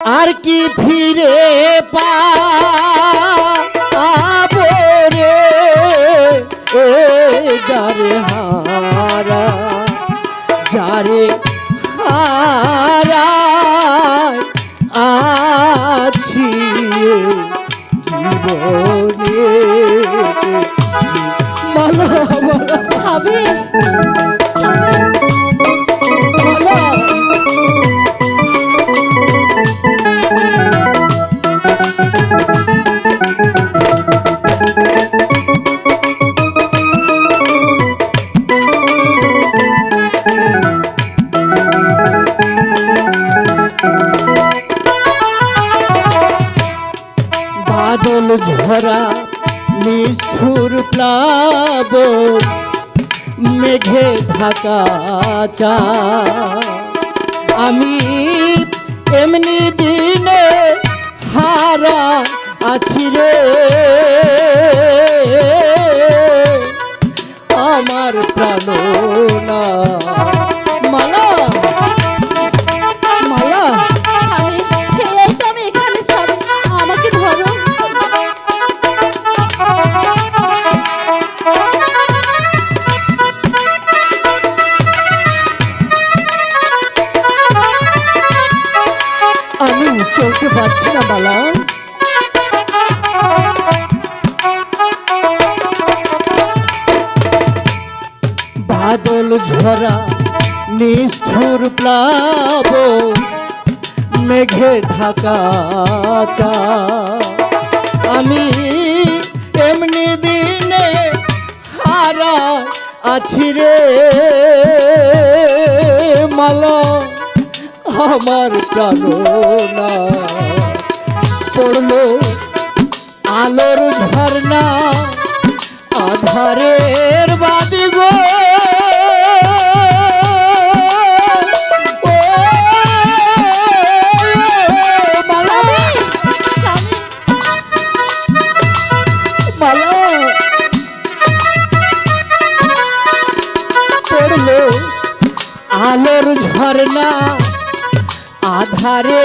আর কি ফিরে পাবো রে? যারে হারা যারে হারা আছি জীবনে। মালা সাবি প্লাব মেঘে ঢাকা চা। আমি এমনি দিনে হারা আছি রে। আমার প্রাণনা মালা পারছি না বাদল ঝরা নিষ্ঠুর প্লাব, মেঘে ঢাকা চা। আমি এমনি দিনে হারা আছি রে, মালা, আমার প্রাণনা পড়ল आधारे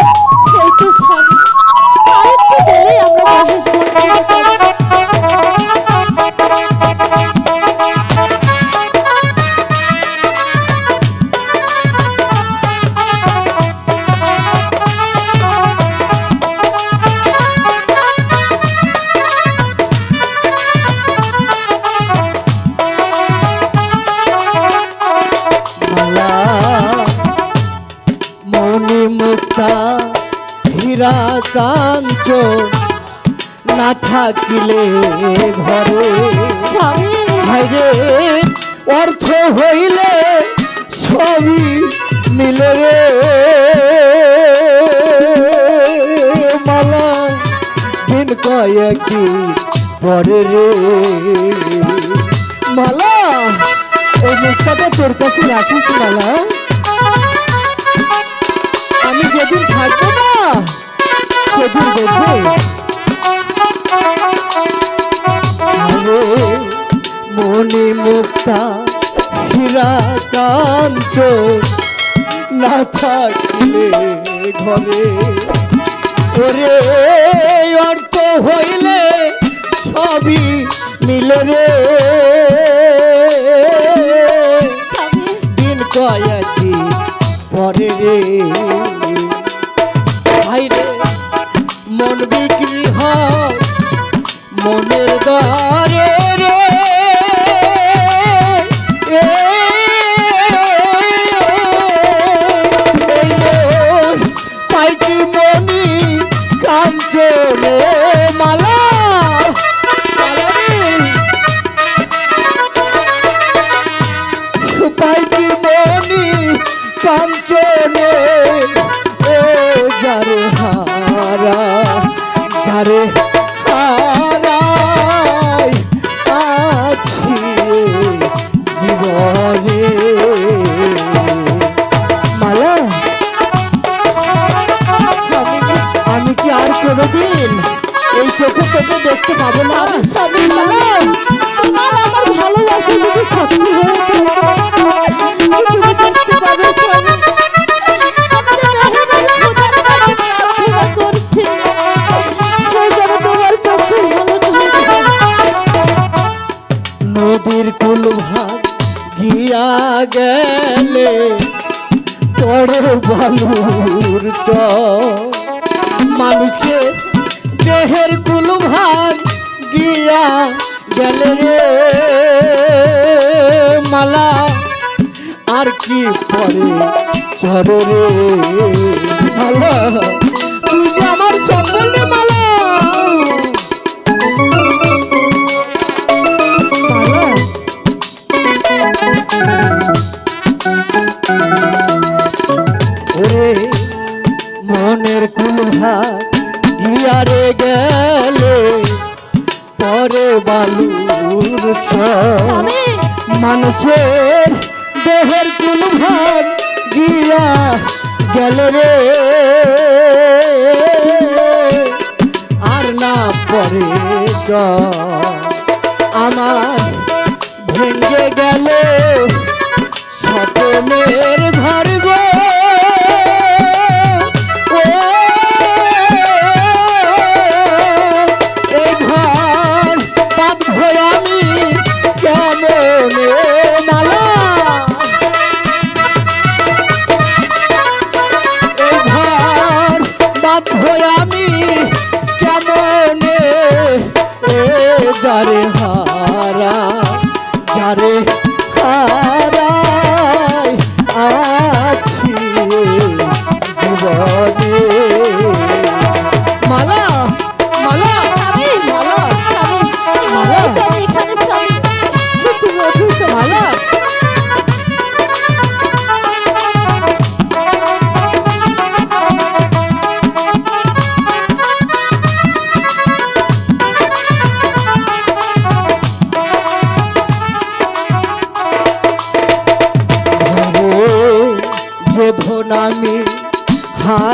কাঞ্চ না থাকিলে ঘরে। ভাইরে অর্থ হইলে সবই মিলে রে। মালা দিন কয়েকটি পরে রে। মালা ওই মুখটাটা তোর কাছে রাখিস মালা। আমি যেদিন থাকব না সেদিন দেখবে মনে মুক্তা, হীরা কাঞ্চ না থাকলে ঘরে। ওরে অর্থ হইলে সবই মিলে পরে রে। ভাই রে। বিক্রি হয়। মনের দরে যারে হারাই আছি জীবনে। মালা আমি কি আর কোনোদিন এই চোখে তোকে দেখতে পাবো না? তোমার আমার ভালোবাসা যদি সত্যি হয়ে গেলে বড় বালুর চ মানুষের দেহের কুল ভাগ গিয়া গেলে রে মালা। আর কি পরে চরে রে কুলভার গেল রে। আর না পরে আমার ভেঙে গেল স্বপ্নের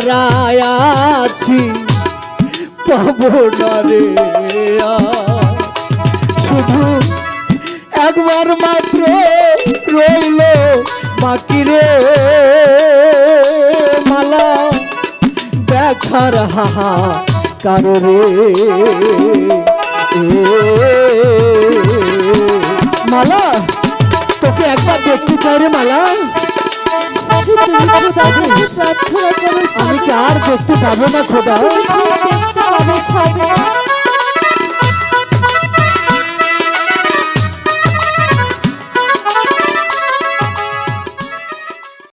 হারায়াছি পাবো না রে। শুধু একবার মাত্র রইল বাকি রে মালা। দেখার হাহা কারও রে মালা, তোকে একবার দেখতে চাই রে মালা। আমি কি আর দেখতে পাবো না খোদা?